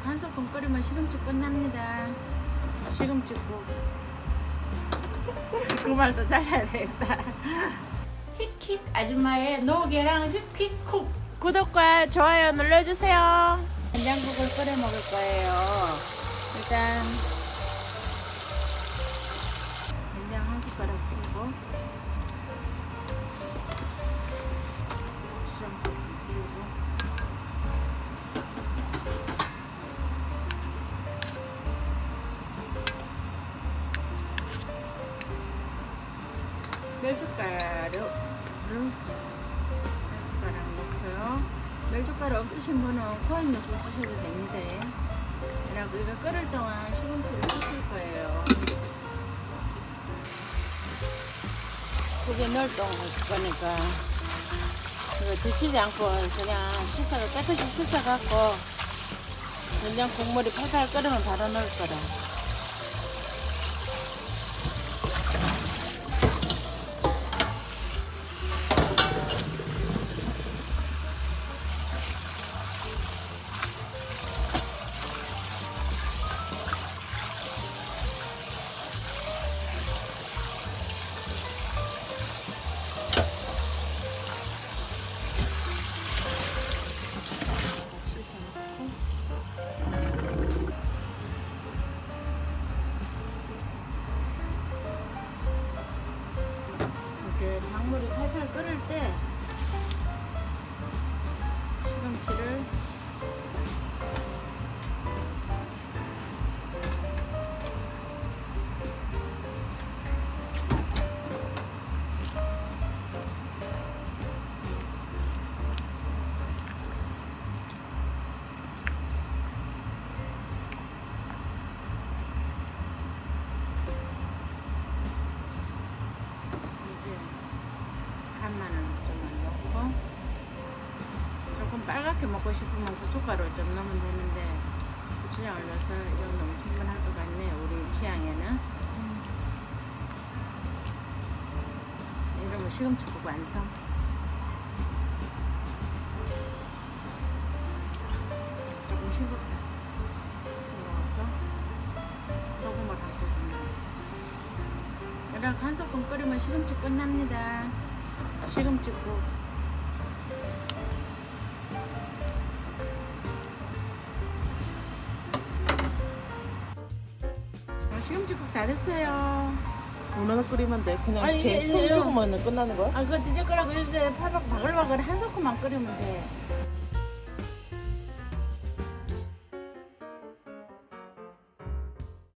한 소끔 끓이면 시금치 끝납니다. 시금치 국. 그 말도 잘해야 되겠다. 휙휙 아줌마의 노게랑 휙휙 쿡 구독과 좋아요 눌러주세요. 된장국을 끓여 먹을 거예요. 일단 된장 한 숟가락 뿌리고 멜젓가루 한 숟가락 넣고요. 멜젓가루 없으신 분은 코인 넣고 쓰셔도 됩니다. 그리고 이거 끓을 동안 시금치를 씻을 거예요. 고개 넣을 동안 할 거니까 이거 데치지 않고 그냥 씻어 깨끗이 씻어갖고 된장 국물이 팔팔 끓으면 바로 넣을 거라. 이렇게 작물이 팔팔 끓을 때 시금치를 빨갛게 먹고 싶으면 고춧가루 좀 넣으면 되는데 고추장을 넣어서 이 정도면 충분할 것 같네 우리 취향에는 이러면 시금치국 완성 조금 싱겁다 싱거워서 소금을 한 스푼 이렇게 한 소끔 끓이면 시금치 끝납니다. 시금치국. 시금치국 다 됐어요. 얼마나 끓이면 돼? 그냥 아니, 이렇게 이게- 이게- 조금만 끝나는 거야? 아, 그거 뒤적거라고 이제 파박 바글바글 한 소끔만 끓이면 돼.